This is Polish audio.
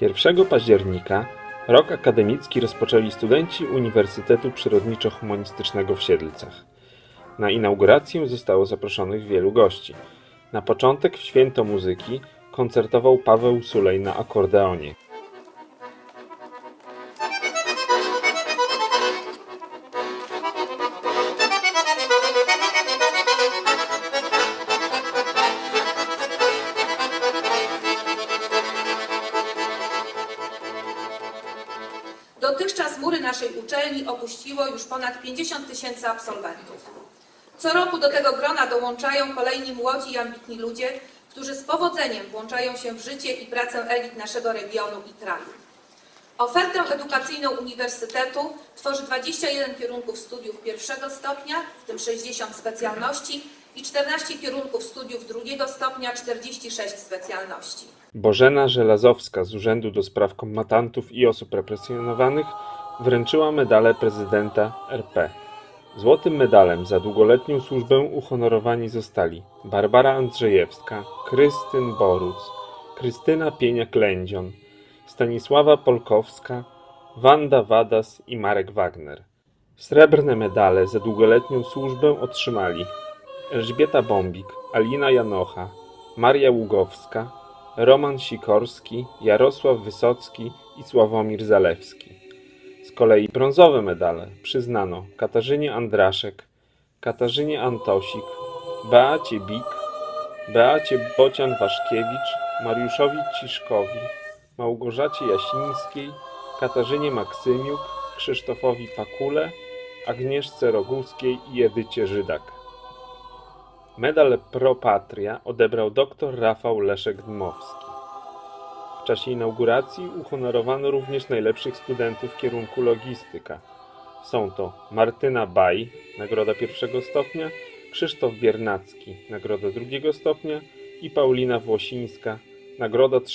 1 października rok akademicki rozpoczęli studenci Uniwersytetu Przyrodniczo-Humanistycznego w Siedlcach. Na inaugurację zostało zaproszonych wielu gości. Na początek w święto muzyki koncertował Paweł Sulej na akordeonie. Dotychczas mury naszej uczelni opuściło już ponad 50 tysięcy absolwentów. Co roku do tego grona dołączają kolejni młodzi i ambitni ludzie, którzy z powodzeniem włączają się w życie i pracę elit naszego regionu i kraju. Ofertę edukacyjną Uniwersytetu tworzy 21 kierunków studiów pierwszego stopnia, w tym 60 specjalności i 14 kierunków studiów drugiego stopnia, 46 specjalności. Bożena Żelazowska z Urzędu do Spraw Kombatantów i Osób Represjonowanych wręczyła medale prezydenta RP. Złotym medalem za długoletnią służbę uhonorowani zostali Barbara Andrzejewska, Krystyn Boruc, Krystyna Pienia-Klędzion, Stanisława Polkowska, Wanda Wadas i Marek Wagner. Srebrne medale za długoletnią służbę otrzymali Elżbieta Bombik, Alina Janocha, Maria Ługowska, Roman Sikorski, Jarosław Wysocki i Sławomir Zalewski. Z kolei brązowe medale przyznano Katarzynie Andraszek, Katarzynie Antosik, Beacie Bik, Beacie Bocian-Waszkiewicz, Mariuszowi Ciszkowi, Małgorzacie Jasińskiej, Katarzynie Maksymiuk, Krzysztofowi Pakule, Agnieszce Roguskiej i Edycie Żydak. Medal Pro Patria odebrał dr Rafał Leszek-Dmowski. W czasie inauguracji uhonorowano również najlepszych studentów kierunku logistyka. Są to Martyna Baj, nagroda pierwszego stopnia, Krzysztof Biernacki, nagroda drugiego stopnia i Paulina Włosińska, nagroda trzeciego